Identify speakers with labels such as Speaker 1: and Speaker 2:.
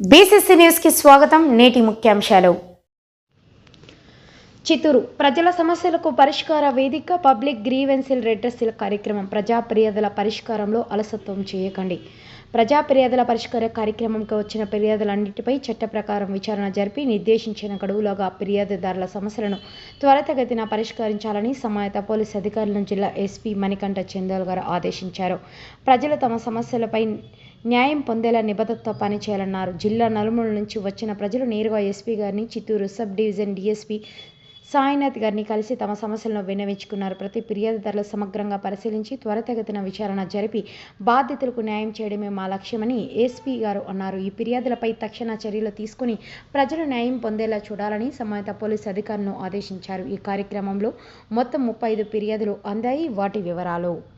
Speaker 1: BCC న్యూస్కి స్వాగతం నేటి ముఖ్యాంశాలు. చిత్తూరు ప్రజల సమస్యలకు పరిష్కార వేదిక పబ్లిక్ గ్రీవెన్సిల్ రెడ్రెస్సిల్ కార్యక్రమం ప్రజా ఫిర్యాదుల పరిష్కారంలో అలసత్వం చేయకండి. ప్రజా ఫిర్యాదుల పరిష్కార కార్యక్రమంకి వచ్చిన ఫిర్యాదులన్నింటిపై చట్ట ప్రకారం విచారణ జరిపి నిర్దేశించిన గడువులోగా ఫిర్యాదుదారుల సమస్యలను త్వరితగతిన పరిష్కరించాలని సమాయత పోలీస్ అధికారులను జిల్లా ఎస్పీ మణికంఠ చందోల్ గారు ఆదేశించారు. ప్రజలు తమ సమస్యలపై న్యాయం పొందేలా నిబద్ధతతో పనిచేయాలన్నారు. జిల్లా నలుమూల నుంచి వచ్చిన ప్రజలు నేరుగా ఎస్పీ గారిని Chittoor sub division DSP Sainath గారిని కలిసి తమ సమస్యలను విన్నవించుకున్నారు. ప్రతి ఫిర్యాదుదారులు సమగ్రంగా పరిశీలించి త్వరితగతిన విచారణ జరిపి బాధితులకు న్యాయం చేయడమే మా లక్ష్యమని ఎస్పీ గారు అన్నారు. ఈ ఫిర్యాదులపై తక్షణ చర్యలు తీసుకుని ప్రజలు న్యాయం పొందేలా చూడాలని సంబంధిత పోలీసు అధికారులను ఆదేశించారు. ఈ కార్యక్రమంలో మొత్తం ముప్పై ఐదు ఫిర్యాదులు అందాయి. వాటి వివరాలు